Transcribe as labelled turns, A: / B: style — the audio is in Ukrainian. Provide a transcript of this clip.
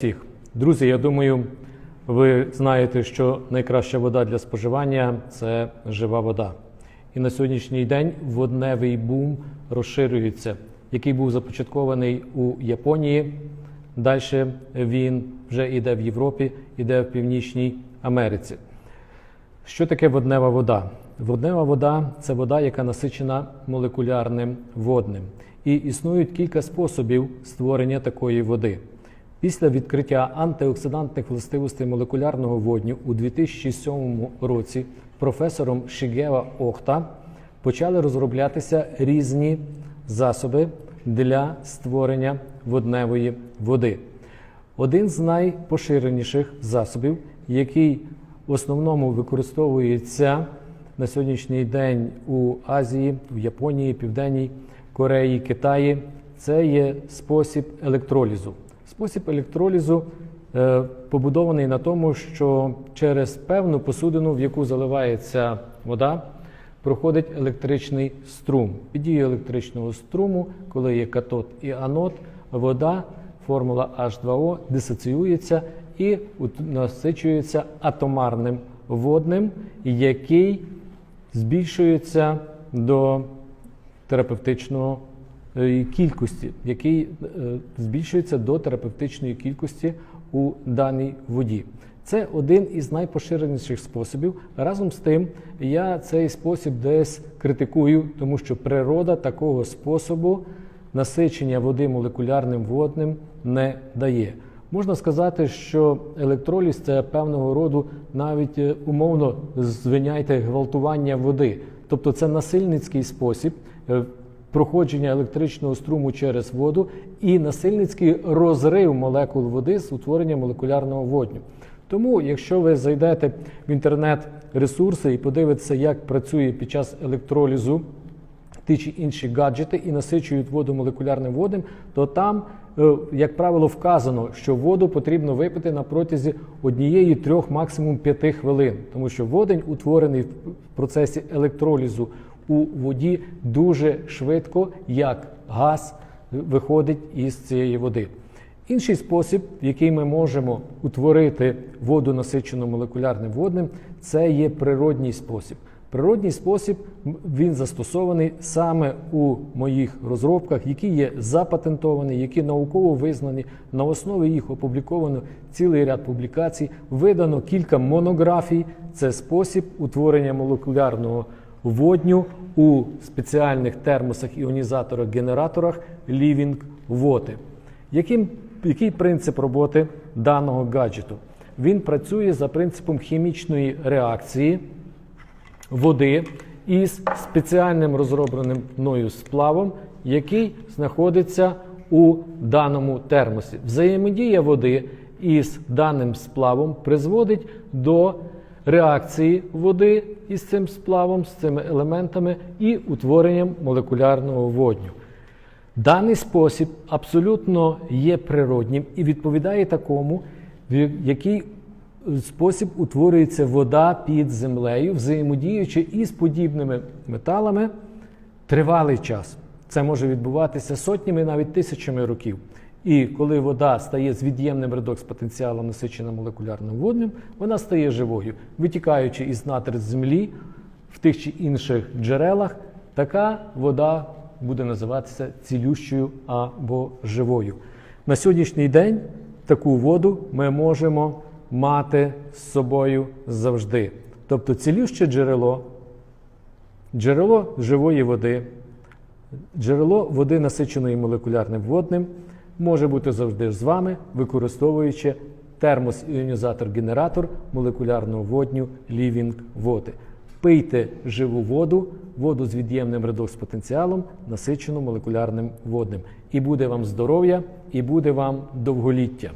A: всіх. Друзі, я думаю, ви знаєте, що найкраща вода для споживання це жива вода. І на сьогоднішній день водневий бум розширюється, який був започаткований у Японії. Далі він вже йде в Європі, йде в Північній Америці. Що таке воднева вода? Воднева вода це вода, яка насичена молекулярним водним. І існують кілька способів створення такої води. Після відкриття антиоксидантних властивостей молекулярного водню у 2007 році професором Шігева Охта почали розроблятися різні засоби для створення водневої води. Один з найпоширеніших засобів, який в основному використовується на сьогоднішній день у Азії, в Японії, Південній Кореї, Китаї, це є спосіб електролізу. Спосіб електролізу е, побудований на тому, що через певну посудину, в яку заливається вода, проходить електричний струм. Під дією електричного струму, коли є катод і анод, вода, формула H2O дисоціюється і насичується атомарним водним, який збільшується до терапевтичного кількості, який е, збільшується до терапевтичної кількості у даній воді. Це один із найпоширеніших способів. Разом з тим, я цей спосіб десь критикую, тому що природа такого способу насичення води молекулярним водним не дає. Можна сказати, що електроліз це певного роду навіть е, умовно звиняйте гвалтування води. Тобто це насильницький спосіб е, проходження електричного струму через воду і насильницький розрив молекул води з утворення молекулярного водню. Тому, якщо ви зайдете в інтернет-ресурси і подивитеся, як працює під час електролізу ті чи інші гаджети і насичують воду молекулярним водним, то там, е, як правило, вказано, що воду потрібно випити на протязі однієї, трьох, максимум п'яти хвилин, тому що водень, утворений в процесі електролізу у воді, дуже швидко, як газ, виходить із цієї води. Інший спосіб, в який ми можемо утворити воду насичену молекулярним водним, це є природній спосіб. Природній спосіб він застосований саме у моїх розробках, які є запатентовані, які науково визнані. На основі їх опубліковано цілий ряд публікацій, видано кілька монографій. Це спосіб утворення молекулярного водню у спеціальних термосах іонізаторах генераторах Living Water. Який принцип роботи даного гаджету? Він працює за принципом хімічної реакції води із спеціальним розробленим мною сплавом, який знаходиться у даному термосі. Взаємодія води із даним сплавом призводить до реакції води із цим сплавом, з цими елементами і утворенням молекулярного водню. Даний спосіб абсолютно є природнім і відповідає такому, в який спосіб утворюється вода під землею, взаємодіючи із подібними металами тривалий час. Це може відбуватися сотнями, навіть тисячами років. І коли вода стає з від'ємним редокс-потенціалом, насичена молекулярним водним, вона стає живою, витікаючи із натр землі в тих чи інших джерелах, така вода буде називатися цілющою або живою. На сьогоднішній день таку воду ми можемо мати з собою завжди. Тобто цілюще джерело, джерело живої води, джерело води, насиченої молекулярним водним, може бути завжди з вами, використовуючи термос-іонізатор-генератор молекулярного водню Living Water. Пийте живу воду, воду з від'ємним редокс-потенціалом, насичену молекулярним водним. І буде вам здоров'я, і буде вам довголіття.